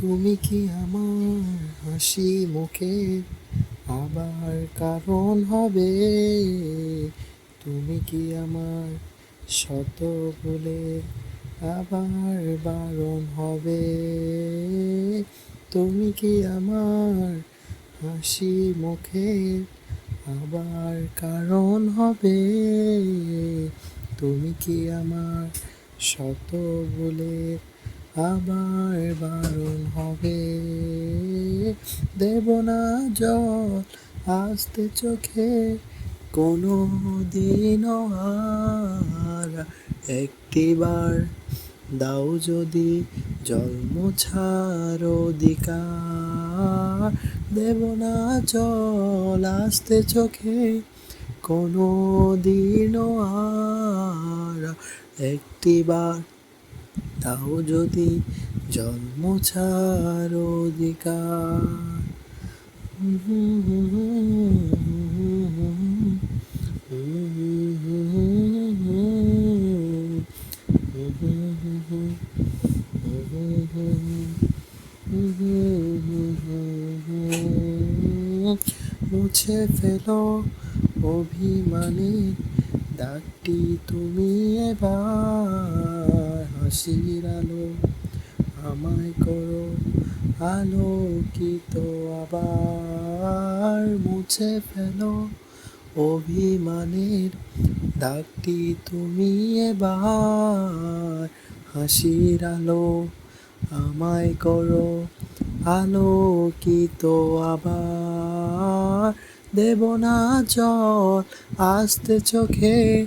তুমি কি আমার হাসি মুখে? আবার কারণ হবে। তুমি কি আমার শত বলে আবার বারণ হবে? তুমি কি আমার হাসি মুখে আবার কারণ হবে? তুমি কি আমার শত বলে আবার বারণ হবে। দেব না জল আসতে চোখে কোনো দিন আর একটিবার দাও যদি জল মোছার অধিকার। দেব না জল আসতে চোখে কোনো দিন আর একটিবার তাও যদি জন্ম ছাড় অধিকার। মুছে ফেলো অভিমানে ডাকটি তুমি এবার। হাসির আলো আমায় করো আলোকিত আবার মুছে ফেলো অভিমানের দাগটি তুমি এবার। হাসির আলো, আমায় করো আলোকিত আবার দেব না জল আসতে চোখে,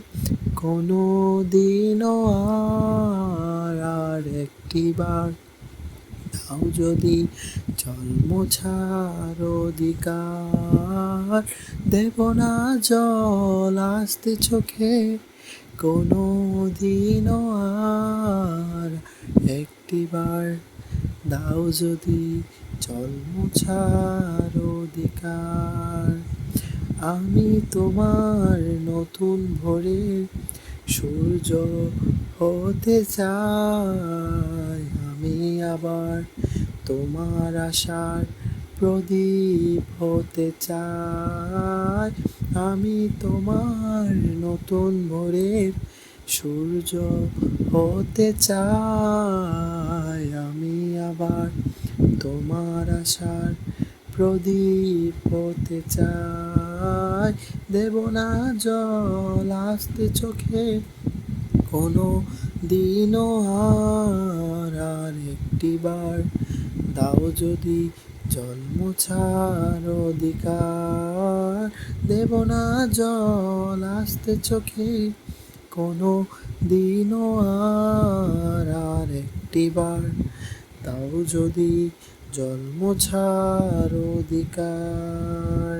কোনো দিনও আর আর একটিবার দাও যদি জন্ম ছাড় অধিকার, দেব না জল আসতে চোখে, কোনো দিনও আর একটিবার দাও যদি জন্ম ছাড় অধিকার। আমি তোমার নতুন ভোরের সূর্য হতে চাই। আমি আবার তোমার আশার প্রদীপ হতে চাই। আমি তোমার নতুন ভোরের সূর্য হতে চাই। আমি আবার তোমার আশার প্রদীপ হতে চায়। দেব না জল আসতে চোখে। কোনো দিনও আর আর একটিবার দাও যদি জন্ম ছাড় অধিকার। দেব না জল আসতে চোখে। কোনো দিনও আর আর একটিবার তাও যদি জন্ম ছাড় অধিকার।